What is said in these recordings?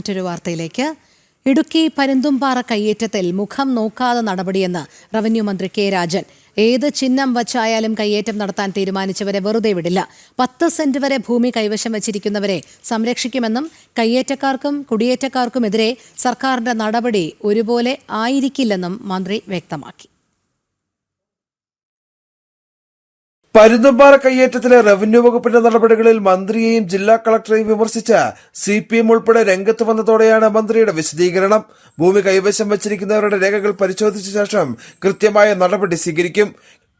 മറ്റൊരു വാർത്തയിലേക്ക്. ഇടുക്കി പരുന്തുംപാറ കയ്യേറ്റത്തിൽ മുഖം നോക്കാതെ നടപടിയെന്ന് റവന്യൂ മന്ത്രി കെ രാജൻ. ഏത് ചിഹ്നം വച്ചായാലും കയ്യേറ്റം നടത്താൻ തീരുമാനിച്ചവരെ വെറുതെ വിടില്ല. പത്ത് സെന്റ് വരെ ഭൂമി കൈവശം വച്ചിരിക്കുന്നവരെ സംരക്ഷിക്കുമെന്നും കയ്യേറ്റക്കാർക്കും കുടിയേറ്റക്കാർക്കുമെതിരെ സർക്കാരിന്റെ നടപടി ഒരുപോലെ ആയിരിക്കില്ലെന്നും മന്ത്രി വ്യക്തമാക്കി. പരുന്തുംപാറ കയ്യേറ്റത്തിലെ റവന്യൂ വകുപ്പിന്റെ നടപടികളിൽ മന്ത്രിയെയും ജില്ലാ കളക്ടറെയും വിമർശിച്ച സി പി എം ഉൾപ്പെടെ രംഗത്ത് വന്നതോടെയാണ് മന്ത്രിയുടെ വിശദീകരണം. ഭൂമി കൈവശം വച്ചിരിക്കുന്നവരുടെ രേഖകൾ പരിശോധിച്ച ശേഷം കൃത്യമായ നടപടി സ്വീകരിക്കും.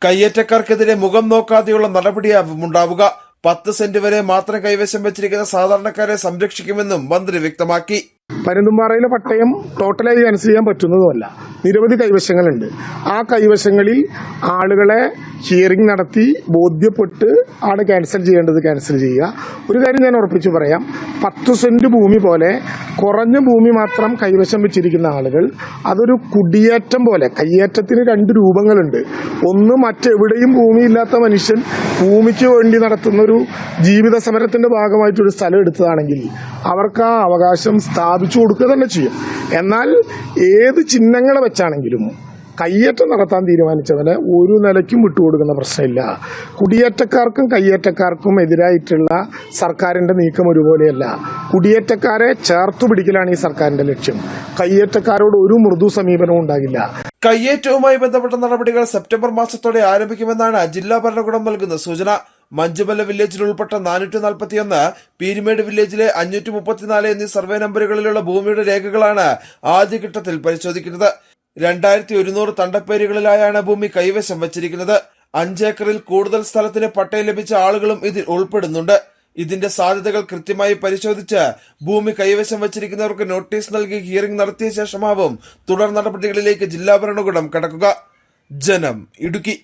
കയ്യേറ്റക്കാർക്കെതിരെ മുഖം നോക്കാതെയുള്ള നടപടിയാവും ഉണ്ടാവുക പത്ത് സെന്റ് വരെ മാത്രം കൈവശം വച്ചിരിക്കുന്ന സാധാരണക്കാരെ സംരക്ഷിക്കുമെന്നും മന്ത്രി വ്യക്തമാക്കി. പരുന്തുംപാറയിലെ പട്ടയം ടോട്ടലായി ക്യാൻസൽ ചെയ്യാൻ പറ്റുന്നതുമല്ല. നിരവധി കൈവശങ്ങളുണ്ട്. ആ കൈവശങ്ങളിൽ ആളുകളെ ഹിയറിംഗ് നടത്തി ബോധ്യപ്പെട്ട് ആണ് ക്യാൻസൽ ചെയ്യേണ്ടത് ക്യാൻസൽ ചെയ്യുക. ഒരു കാര്യം ഞാൻ ഉറപ്പിച്ചു പറയാം. പത്ത് സെന്റ് ഭൂമി പോലെ കുറഞ്ഞ ഭൂമി മാത്രം കൈവശം വെച്ചിരിക്കുന്ന ആളുകൾ അതൊരു കുടിയേറ്റം പോലെ കയ്യേറ്റത്തിന് രണ്ട് രൂപങ്ങളുണ്ട്. ഒന്ന് മറ്റെവിടെയും ഭൂമിയില്ലാത്ത മനുഷ്യൻ ഭൂമിക്ക് വേണ്ടി നടത്തുന്ന ഒരു ജീവിത സമരത്തിന്റെ ഭാഗമായിട്ടൊരു സ്ഥലം എടുത്തതാണെങ്കിൽ അവർക്ക് ആ അവകാശം സ്ഥാപിച്ചു കൊടുക്കുക തന്നെ ചെയ്യും. എന്നാൽ ഏത് ചിഹ്നങ്ങളെ വെച്ചാണെങ്കിലും കയ്യേറ്റം നടത്താൻ തീരുമാനിച്ചതിന് ഒരു നിലയ്ക്കും വിട്ടുകൊടുക്കുന്ന പ്രശ്നമില്ല. കുടിയേറ്റക്കാർക്കും കയ്യേറ്റക്കാർക്കും എതിരായിട്ടുള്ള സർക്കാരിന്റെ നീക്കം ഒരുപോലെയല്ല. കുടിയേറ്റക്കാരെ ചേർത്തു പിടിക്കലാണ് ഈ സർക്കാരിന്റെ ലക്ഷ്യം. കയ്യേറ്റക്കാരോട് ഒരു മൃദു സമീപനവും ഉണ്ടാകില്ല. കയ്യേറ്റവുമായി ബന്ധപ്പെട്ട നടപടികൾ സെപ്റ്റംബർ മാസത്തോടെ ആരംഭിക്കുമെന്നാണ് ജില്ലാ ഭരണകൂടം നൽകുന്ന സൂചന. മഞ്ചുമല വില്ലേജിൽ ഉൾപ്പെട്ട നാനൂറ്റി നാൽപ്പത്തിയൊന്ന് പീരുമേട് വില്ലേജിലെ അഞ്ഞൂറ്റി മുപ്പത്തിനാല് എന്നീ സർവേ നമ്പറുകളിലുള്ള ഭൂമിയുടെ രേഖകളാണ് ആദ്യഘട്ടത്തിൽ പരിശോധിക്കുന്നത്. രണ്ടായിരത്തി ഒരുന്നൂറ് തണ്ടപ്പേരുകളിലായാണ് ഭൂമി കൈവശം വച്ചിരിക്കുന്നത്. അഞ്ചേക്കറിൽ കൂടുതൽ സ്ഥലത്തിന് പട്ടയം ലഭിച്ച ആളുകളും ഇതിൽ ഉൾപ്പെടുന്നുണ്ട്. ഇതിന്റെ സാധ്യതകൾ കൃത്യമായി പരിശോധിച്ച് ഭൂമി കൈവശം വച്ചിരിക്കുന്നവർക്ക് നോട്ടീസ് നൽകി ഹിയറിംഗ് നടത്തിയ ശേഷമാവും തുടർ നടപടികളിലേക്ക് ജില്ലാ ഭരണകൂടം കടക്കുക. ജനം ഇടുക്കി.